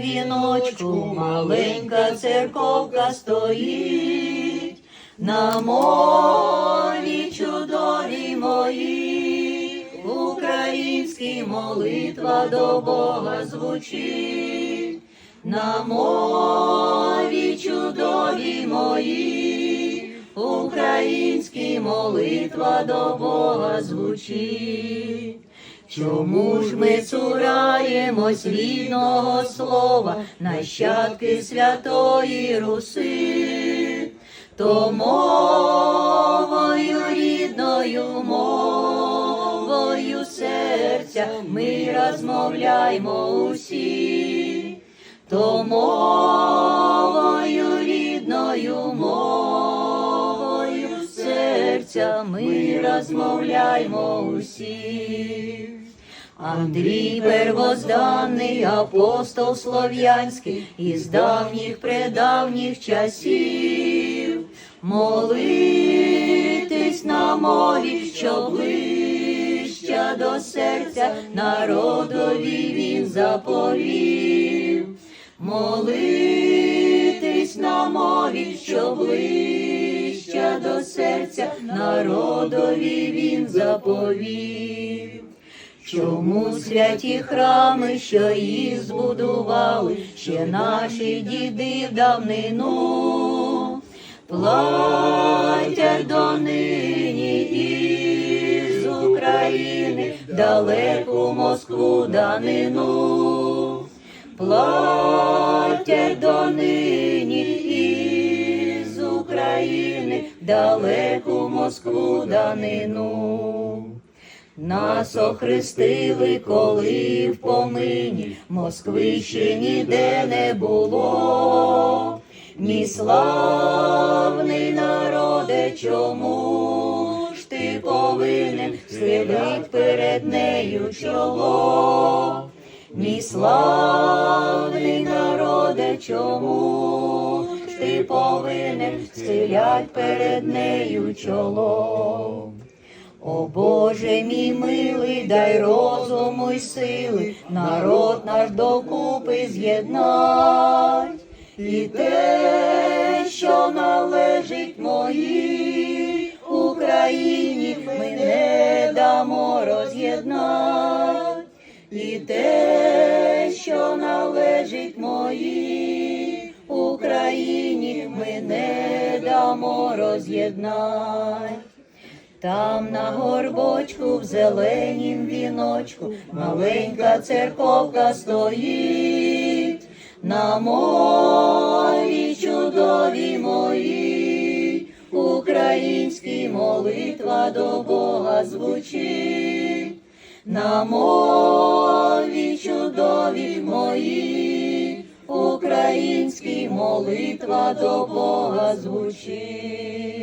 віночку маленька церковка стоїть, на мові чудові мої, українські молитва до Бога звучить, на мові чудові мої, українські молитва до Бога звучить. Чому ж ми цураємось рідного слова, нащадки святої Руси, то мовою рідною мовою серця ми розмовляймо усі, то мовою рідною мовою серця ми розмовляймо усі. Андрій первозданний апостол слов'янський із давніх предавніх часів, молитись на мові, що ближча до серця народові він заповів, молитись на мові, що ближча до серця народові він заповів. Чому святі храми, що їх збудували, ще наші діди в давнину, платять донині із України далеку Москву данину, платять донині із України далеку Москву данину. Нас охрестили, коли в помині Москви ще ніде не було, ні славний народе, чому ж ти повинен схилить перед нею чоло, ні славний народе, чому ж ти повинен схилять перед нею чоло. О Боже мій милий, дай розуму й сили, народ наш докупи з'єднать, і те, що належить моїй Україні, ми не дамо роз'єднать, і те, що належить моїй Україні, ми не дамо роз'єднать. Там на горбочку в зеленім віночку маленька церковка стоїть, на мові чудові мої, українські молитва до Бога звучить, на мові чудові мої, українські молитва до Бога звучить.